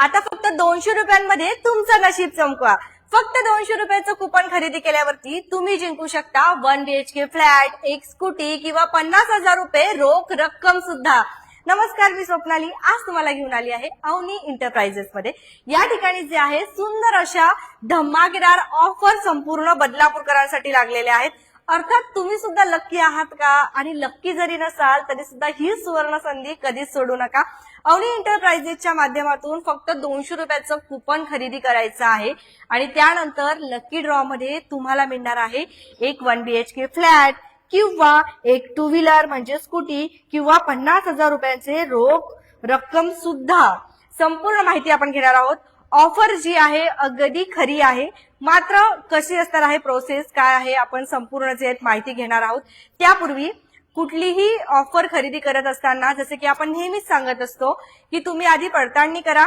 आता फक्त दोनशे रुपयांमध्ये तुमचं नशीब चमकवा. फक्त दोनशे रुपयाचं कुपन खरेदी केल्यावरती तुम्ही जिंकू शकता वन बीएचके फ्लॅट एक स्कूटी किंवा पन्नास हजार रुपये रोख रक्कम सुद्धा. नमस्कार मी स्वप्नाली. आज तुम्हाला घेऊन आली आहे अवनी एंटरप्राइजेस मध्ये. या ठिकाणी जे आहे सुंदर अशा धमाकेदार ऑफर संपूर्ण बदलापूरकरांसाठी लागलेल्या आहेत. अर्थात तुम्ही सुद्धा लक्की आहात का? आणि लक्की जरी नसाल तरी सुद्धा ही सुवर्ण संधी कधीच सोडू नका. अवनी एंटरप्राइजेसच्या माध्यमातून फक्त दोनशे रुपयाचं कुपन खरेदी करायचं आहे. आणि त्यानंतर लकी ड्रॉ मध्ये तुम्हाला मिळणार आहे एक one B H K flat किंवा एक टू व्हीलर म्हणजे स्कूटी किंवा पन्नास हजार रुपयांचे रोख रक्कम सुद्धा. संपूर्ण माहिती आपण घेणार आहोत. ऑफर जी आहे अगदी खरी आहे. मात्र कशी असणार आहे प्रोसेस काय आहे आपण संपूर्ण जे माहिती घेणार आहोत. त्यापूर्वी कुठलीही ऑफर खरेदी करत असताना जसे की आपण नेहमीच सांगत असतो की तुम्ही आधी पडताळणी करा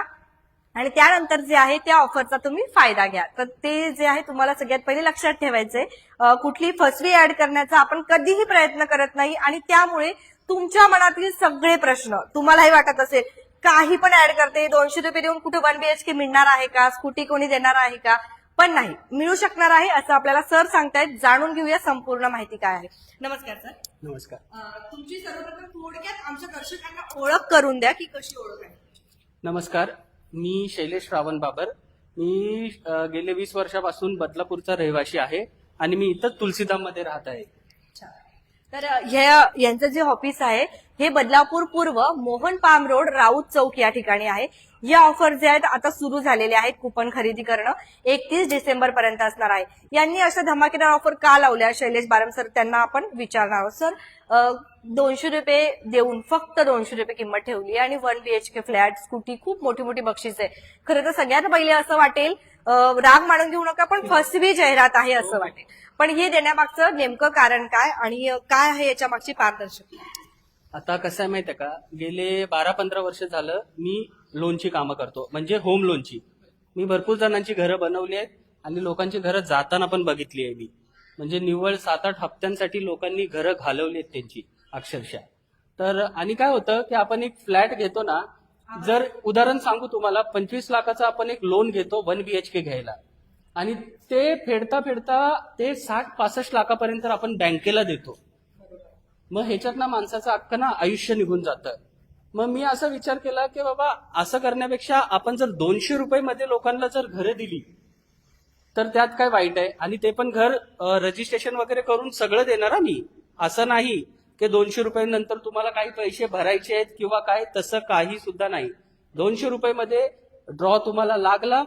आणि त्यानंतर जे आहे त्या ऑफरचा तुम्ही फायदा घ्या. तर ते जे आहे तुम्हाला सगळ्यात पहिले लक्षात ठेवायचंय. कुठली फसवी ऍड करण्याचा आपण कधीही प्रयत्न करत नाही आणि त्यामुळे तुमच्या मनातील सगळे प्रश्न तुम्हालाही वाटत असेल काही पण ऍड करते दोनशे रुपये देऊन कुठे वन बीएचके मिळणार आहे का? स्कूटी कोणी देणार आहे का? पण नाही मिळू शकणार आहे असं आपल्याला सर सांगतायत. जाणून घेऊया संपूर्ण माहिती काय आहे. नमस्कार सर नमस्कार. तुमची सर्वप्रथम थोडक्यात आमच्या दर्शकांना ओळख करून द्या की कशी ओळख आहे. नमस्कार. मी शैलेश रावण बाबर. मी गेले वीस वर्षापासून बदलापूरचा रहिवासी आहे आणि मी इथं तुलसीधाममध्ये राहत आहे. तर ह्या यांचं जे ऑफिस आहे हे बदलापूर पूर्व मोहन पाम रोड राऊत चौक या ठिकाणी आहे. या ऑफर जे आहेत आता सुरू झालेले आहेत कुपन खरेदी करणं. एकतीस डिसेंबर पर्यंत असणार आहे. यांनी अशा धमाकेदार ऑफर का लावल्या? शैलेश बारम सर त्यांना आपण विचारणार आहोत. सर दोनशे रुपये देऊन फक्त दोनशे रुपये किंमत ठेवली आणि वन बीएचके फ्लॅट स्कूटी खूप मोठी मोठी बक्षीस आहे. खरं तर सगळ्यात पहिले असं वाटेल राग मानून घेऊ नका पण फसवी जाहिरात आहे असं वाटेल. पण हे देण्यामागचं नेमकं कारण काय आणि काय आहे याच्या मागची पारदर्शकता आता कसं आहे माहिती आहे का? गेले बारा पंधरा वर्ष झालं मी लोनची कामं करतो. म्हणजे होम लोनची. मी भरपूर जणांची घरं बनवली आहेत आणि लोकांची घरं जाताना पण बघितली आहे मी. म्हणजे निव्वळ सात आठ हप्त्यांसाठी लोकांनी घरं घालवली आहेत त्यांची अक्षरशः. तर आणि काय होतं की आपण एक फ्लॅट घेतो ना जर उदाहरण सांगू तुम्हाला पंचवीस लाखाचा आपण एक लोन घेतो वन बीएचके घ्यायला. आणि ते फेडता फेडता ते साठ पासष्ट लाखापर्यंत आपण बँकेला देतो. मग ह्याच्यातनं माणसाचं अख्खं ना आयुष्य निघून जातं. मग मी असा विचार केला की बाबा असं करण्यापेक्षा आपण जर दोनशे रुपये मध्ये लोकांना जर घरं दिली तर त्यात काय वाईट आहे? आणि ते पण घर रजिस्ट्रेशन वगैरे करून सगळं देणार मी. असं नाही की दोनशे रुपयानंतर तुम्हाला काही पैसे भरायचे आहेत किंवा काय तसं काही सुद्धा नाही. दोनशे रुपये मध्ये ड्रॉ तुम्हाला लागला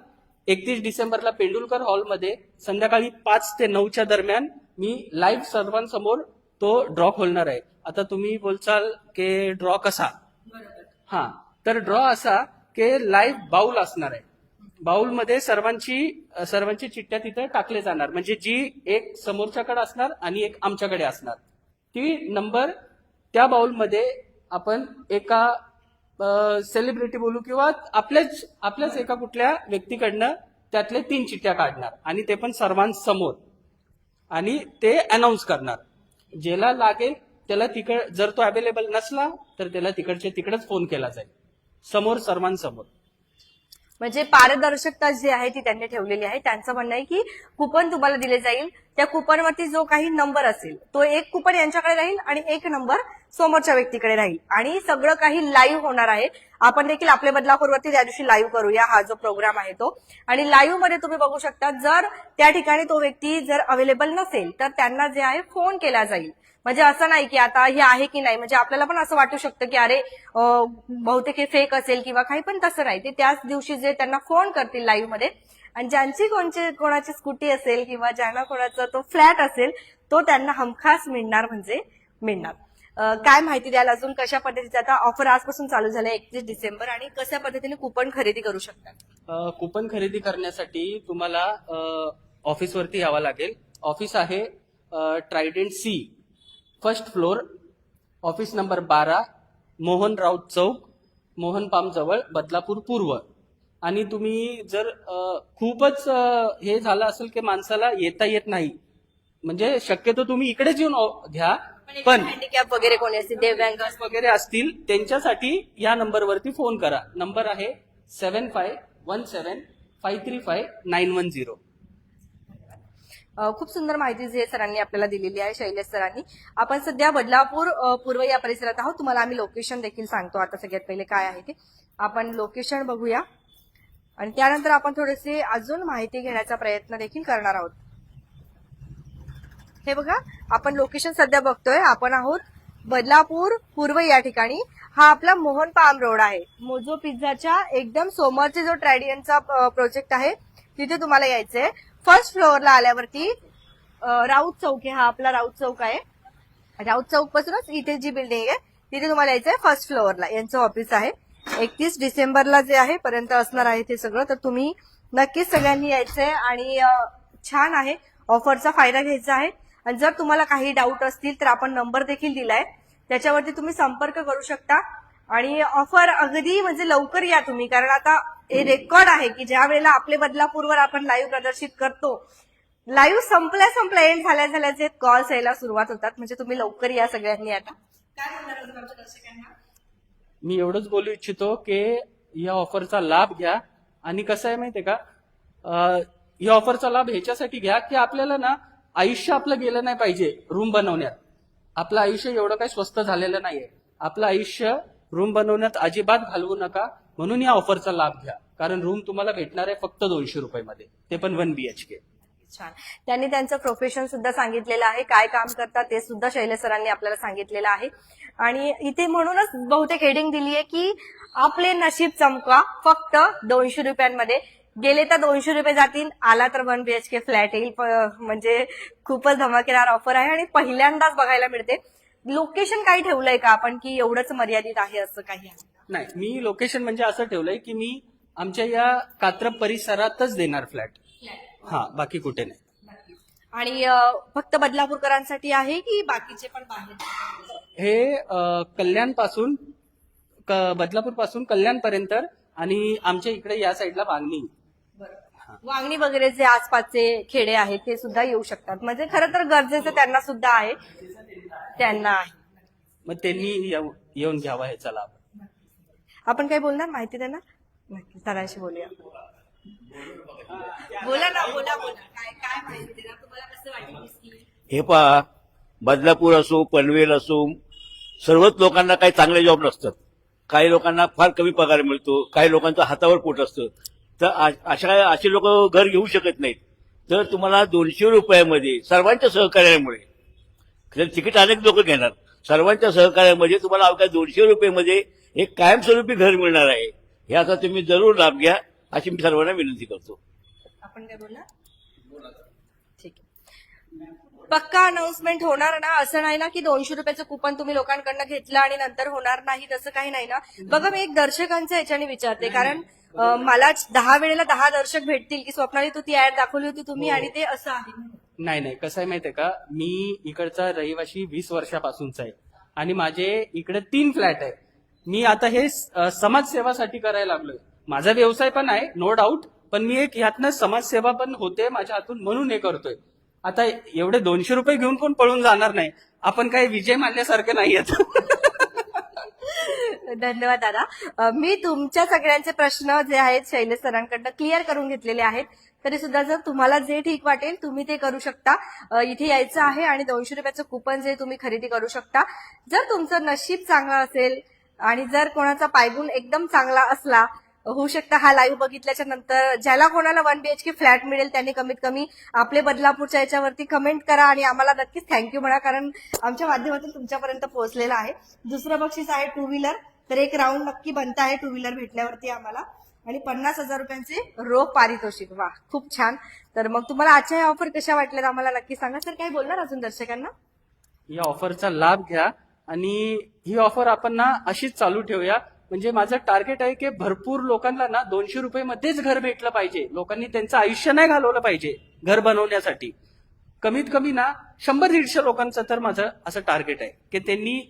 एकतीस डिसेंबरला पेंडुलकर हॉलमध्ये संध्याकाळी पाच ते नऊच्या दरम्यान मी लाईव्ह सर्वांसमोर तो ड्रॉ खोलणार आहे. आता तुम्ही बोलचाल की ड्रॉ कसा? हा तर ड्रॉ असा की लाईव्ह बाउल असणार आहे. बाउलमध्ये सर्वांची सर्वांची चिठ्ठ्या तिथे टाकले जाणार. म्हणजे जी एक समोरच्याकडे असणार आणि एक आमच्याकडे असणार. ती नंबर त्या बाउलमध्ये आपण एका सेलिब्रिटी बोलू किंवा आपल्याच आपल्याच एका कुठल्या व्यक्तीकडनं त्यातले तीन चिठ्ठ्या काढणार आणि ते पण सर्वांसमोर. आणि ते अनाऊन्स करणार. ज्याला लागेल त्याला तिकड जर तो अवेलेबल नसला तर त्याला तिकडच्या तिकडच फोन केला जाईल. समोर सर्वांसमोर. म्हणजे पारदर्शकता जी आहे ती त्यांनी ठेवलेली आहे. त्यांचं म्हणणं आहे की कुपन तुम्हाला दिले जाईल. त्या कुपनवरती जो काही नंबर असेल तो एक कुपन यांच्याकडे राहील आणि एक नंबर समोरच्या व्यक्तीकडे राहील. आणि सगळं काही लाईव्ह होणार आहे. आपण देखील आपल्या बदलापूरवरती त्या दिवशी लाईव्ह करूया. हा जो प्रोग्राम आहे तो. आणि लाईव्हमध्ये तुम्ही बघू शकता जर त्या ठिकाणी तो व्यक्ती जर अवेलेबल नसेल तर त्यांना जे आहे फोन केला जाईल. म्हणजे असं नाही की आता हे आहे की नाही म्हणजे आपल्याला पण असं वाटू शकतं की अरे बहुतेक हे फेक असेल किंवा काही पण तसं नाही. ते त्याच दिवशी जे त्यांना फोन करतील लाईव्हमध्ये आणि ज्यांची कोणची कोणाची स्कूटी असेल किंवा ज्यांना कोणाचा तो फ्लॅट असेल तो त्यांना हमखास मिळणार म्हणजे मिळणार. काय माहिती द्याल अजून कशा पद्धतीचे आता ऑफर आजपासून चालू झालं एकतीस डिसेंबर आणि कशा पद्धतीने कुपन खरेदी करू शकतात कुपन खरेदी करण्यासाठी तुम्हाला ऑफिसवरती यावं लागेल. ऑफिस आहे Trident C first floor office number बारा मोहन राऊत चौक मोहन पाम जवळ बदलापूर पूर्व. आणि तुम्ही जर खूपच हे झालं असेल की माणसाला येता येत नाही म्हणजे शक्यतो तुम्ही इकडेच येऊन घ्या. पण हँडिकॅप वगैरे कोणी असतील दिव्यांग वगैरे असतील त्यांच्यासाठी या नंबरवरती फोन करा. नंबर आहे seven five one seven five three five nine one zero. खूप सुंदर माहिती जे सरांनी आपल्याला दिलेली आहे शैलेश सरांनी. आपण सध्या बदलापूर पूर्व या परिसरात आहोत. तुम्हाला आम्ही लोकेशन देखील सांगतो. आता सगळ्यात पहिले काय आहे ते. आपण लोकेशन बघूया. आणि त्यानंतर आपण थोडेसे अजून माहिती घेण्याचा प्रयत्न देखील करणार आहोत. हे बघा आपण लोकेशन सध्या बघतोय. आपण आहोत बदलापूर पूर्व या ठिकाणी. हा आपला मोहन पाम रोड आहे. मोजो पिझ्झाच्या एकदम समोरचे जो ट्रॅडियनचा प्रोजेक्ट आहे तिथे तुम्हाला यायचंय. फर्स्ट फ्लोअरला आल्यावरती राऊत चौक आहे हा आपला राऊत चौक आहे. राऊत चौक पासूनच इथे जी बिल्डिंग आहे तिथे तुम्हाला यायचं आहे फर्स्ट फ्लोअरला यांचं ऑफिस आहे. एकतीस डिसेंबरला जे आहे पर्यंत असणार आहे ते सगळं. तर तुम्ही नक्कीच सगळ्यांनी यायचंय आणि छान आहे. ऑफरचा फायदा घ्यायचा आहे. आणि जर तुम्हाला काही डाऊट असतील तर आपण नंबर देखील दिलाय. त्याच्यावरती तुम्ही संपर्क करू शकता. आणि ऑफर अगदी म्हणजे लवकर या तुम्ही. कारण आता हे रेकॉर्ड आहे की ज्या वेळेला आपले बदलापूरवर आपण लाईव्ह प्रदर्शित करतो लाईव्ह संपल्या संपल्या येईल झाल्या झाल्याचे कॉल्स यायला सुरुवात होतात. म्हणजे तुम्ही लवकर या सगळ्यांनी आता. काय आमच्या दर्शकांना? मी एवढंच बोलू इच्छितो की या ऑफरचा लाभ घ्या. आणि कसं आहे माहितीये का? अं, या ऑफरचा लाभ ह्याच्यासाठी घ्या की आपल्याला ना आयुष्य आपलं गेलं नाही पाहिजे रूम बनवण्यात. आपलं आयुष्य एवढं काही स्वस्त झालेलं नाहीये. आपलं आयुष्य रूम बनवण्यात अजिबात घालवू नका. म्हणून या ऑफरचा लाभ घ्या. कारण रूम तुम्हाला भेटणार आहे फक्त दोनशे रुपयामध्ये. ते पण वन बीएचके छान. त्यांनी त्यांचं प्रोफेशन सुद्धा सांगितलेलं आहे. काय काम करतात ते सुद्धा शैले सरांनी आपल्याला सांगितलेलं आहे. आणि इथे म्हणूनच बहुतेक हेडिंग दिली आहे की आपले नशीब चमका फक्त दोनशे रुपयांमध्ये. गेले तर दोनशे रुपये जातील. आला तर वन बीएचके फ्लॅट येईल. म्हणजे खूपच धमाकेदार ऑफर आहे आणि पहिल्यांदाच बघायला मिळते. लोकेशन काही ठेवलंय का आपण की एवढंच मर्यादित आहे असं काही आहे? नाही मी लोकेशन म्हणजे असं ठेवलंय की मी आमच्या या कात्रप परिसरातच देणार फ्लॅट. हा बाकी कुठे नाही. आणि फक्त बदलापूरकरांसाठी आहे की बाकीचे पण बाहेर? हे कल्याणपासून बदलापूरपासून कल्याण पर्यंत आणि आमच्या इकडे या साईडला मागणी वांगणी वगैरे जे आसपासचे खेडे आहेत ते सुद्धा येऊ शकतात. म्हणजे खरं तर गरजेचं त्यांना सुद्धा आहे. त्यांना आहे. मग त्यांनी येऊ- येऊन घ्यावा ह्याचा लाभ. आपण काय बोलणार? माहिती देणार? नक्की सरांशी बोलूया. बोला ना बोला बोला. काय काय माहिती देणार? तुम्हाला कसं वाटलं ही scheme? हे पहा बदलापूर असो पनवेल असो सर्वच लोकांना काही चांगले जॉब नसतात. काही लोकांना फार कमी पगार मिळतो काही लोकांचं हातावर पोट असतं. तर आ- अशा असे लोक घर घेऊ शकत नाहीत. तर तुम्हाला दोनशे रुपयामध्ये सर्वांच्या सहकार्यामुळे तिकीट अनेक लोक घेणार. सर्वांच्या सहकार्यामध्ये तुम्हाला अवघ्या दोनशे रुपयेमध्ये एक कायमस्वरूपी घर मिळणार आहे. ह्याचा तुम्ही जरूर लाभ घ्या अशी मी सर्वांना विनंती करतो. आपण काय बोलणार ठीक पक्का अनाउन्समेंट होणार ना? असं नाही ना की दोनशे रुपयाचं कुपन तुम्ही लोकांकडनं घेतलं आणि नंतर होणार नाही तसं काही नाही ना? बघा मी एक दर्शकांच्या याच्याने विचारते कारण मला दहा वेळेला दहा दर्शक भेटतील की स्वप्नाली तू ती ऍड दाखवली होती तुम्ही आणि ते असं आहे. नाही नाही. कसं आहे माहितीये का? मी इकडचा रहिवाशी वीस वर्षापासूनचा आहे. आणि माझे इकडे तीन फ्लॅट आहे मी आता हे समाजसेवासाठी करायला लागलोय. माझा व्यवसाय पण आहे नो डाऊट पण मी एक ह्यातनं समाजसेवा पण होते माझ्या हातून म्हणून हे करतोय. आता एवढे दोनशे रुपये घेऊन कोण पळून जाणार नाही. आपण काही विजय मानल्यासारखे नाही धन्यवाद दादा. मी तुमच्या सगळ्यांचे प्रश्न जे आहेत शैलेश सरांकडनं क्लिअर करून घेतलेले आहेत. तरी सुद्धा जर तुम्हाला जे ठीक वाटेल तुम्ही ते करू शकता. इथे यायचं आहे आणि दोनशे रुपयाचं कुपन जे तुम्ही खरेदी करू शकता. जर तुमचं नशीब चांगलं असेल आणि जर कोणाचा पायगुण एकदम चांगला असला होऊ शकता हा लाईव्ह बघितल्याच्या नंतर. ज्याला कोणाला वन बीएचके फ्लॅट मिळेल त्यांनी कमीत कमी आपले बदलापूरच्या याच्यावरती कमेंट करा आणि आम्हाला नक्कीच थँक्यू म्हणा कारण आमच्या माध्यमातून तुमच्यापर्यंत पोहोचलेलं आहे. दुसरं बक्षीस आहे टू व्हीलर तर एक राऊंड नक्की बनता आहे टू व्हीलर भेटल्यावरती आम्हाला. आणि पन्नास हजार रुपयांचे रोख पारितोषिक. वा खूप छान. तर मग तुम्हाला आजच्या या ऑफर कशा वाटल्या आम्हाला नक्की सांगा. सर काय बोलणार अजून दर्शकांना? या ऑफरचा लाभ घ्या आणि ही ऑफर आपण ना अशीच चालू ठेवूया. म्हणजे माझं टार्गेट आहे की भरपूर लोकांना ना दोनशे रुपये मध्येच घर भेटलं पाहिजे. लोकांनी त्यांचं आयुष्य नाही घालवलं पाहिजे घर बनवण्यासाठी. कमीत कमी ना शंभर दीडशे लोकांचं तर माझं असं टार्गेट आहे की त्यांनी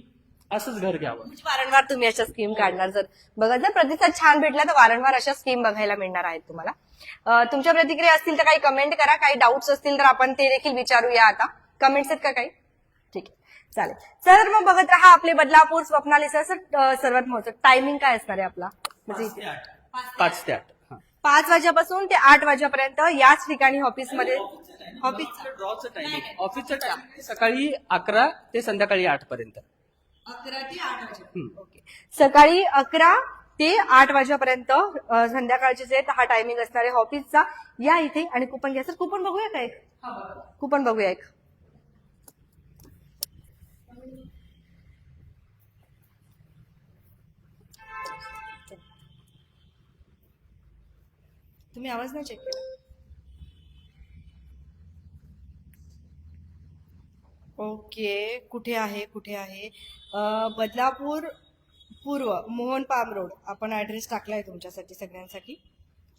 असंच घर घ्यावं. म्हणजे वारंवार तुम्ही अशा स्कीम काढणार. जर बघा जर प्रतिसाद छान भेटला तर वारंवार अशा स्कीम बघायला मिळणार आहेत तुम्हाला. अं, तुमच्या प्रतिक्रिया असतील तर काही कमेंट करा. काही डाऊट्स असतील तर आपण ते देखील विचारूया आता. कमेंट्स आहेत का काही? ठीक आहे. चालेल. तर मग बघत राहा आपले बदलापूर स्वप्नाली सर सर, अं, सर्वात महत्वाचं टायमिंग काय असणार आहे आपला? म्हणजे? पाच ते आठ. हा. पाच वाजेपासून ते आठ वाजेपर्यंत याच ठिकाणी ऑफिसमध्ये ऑफिस ड्रॉचं टायमिंग ऑफिसचं टायमिंग सकाळी अकरा ते संध्याकाळी आठ पर्यंत अकरा ते आठ हम्म. ओके. सकाळी अकरा ते आठ वाजेपर्यंत अ, संध्याकाळचे जे हा टायमिंग असणार आहे ऑफिसचा या इथे. आणि कुपन घ्या. सर कुपन बघूया का एक कुपन बघूया एक. तुम्ही आवाज नाही चेक केला? ओके कुठे आहे कुठे आहे? बदलापूर पूर्व मोहन पाम रोड. आपण ऍड्रेस आहे तुमच्यासाठी सगळ्यांसाठी.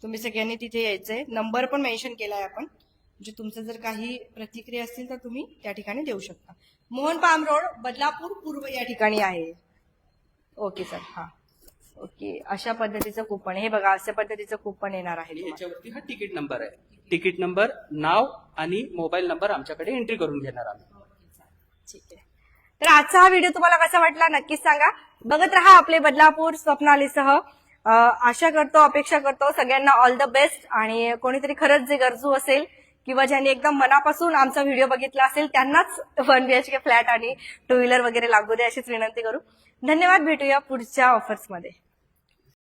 तुम्ही सगळ्यांनी तिथे यायचंय. नंबर पण मेन्शन आहे आपण. म्हणजे तुमचं जर काही प्रतिक्रिया असतील तर तुम्ही त्या ठिकाणी देऊ शकता. मोहन पाम रोड बदलापूर पूर्व या ठिकाणी आहे. Okay sir. हा. ओके. अशा पद्धतीचं कुपन हे बघा अशा पद्धतीचं कुपन येणार आहे याच्यावरती हा तिकीट नंबर आहे. तिकीट नंबर नाव आणि मोबाईल नंबर आमच्याकडे एंट्री करून घेणार आम्ही. ठीक आहे. तर आजचा हा व्हिडिओ तुम्हाला कसा वाटला नक्कीच सांगा. बघत राहा आपले बदलापूर स्वप्नालीसह. आशा करतो अपेक्षा करतो सगळ्यांना ऑल द बेस्ट आणि कोणीतरी खरंच जे गरजू असेल किंवा ज्यांनी एकदम मनापासून आमचा व्हिडिओ बघितला असेल त्यांनाच वन बीएचके फ्लॅट आणि टू व्हीलर वगैरे लागू दे अशीच विनंती करू. धन्यवाद भेटूया पुढच्या ऑफर्समध्ये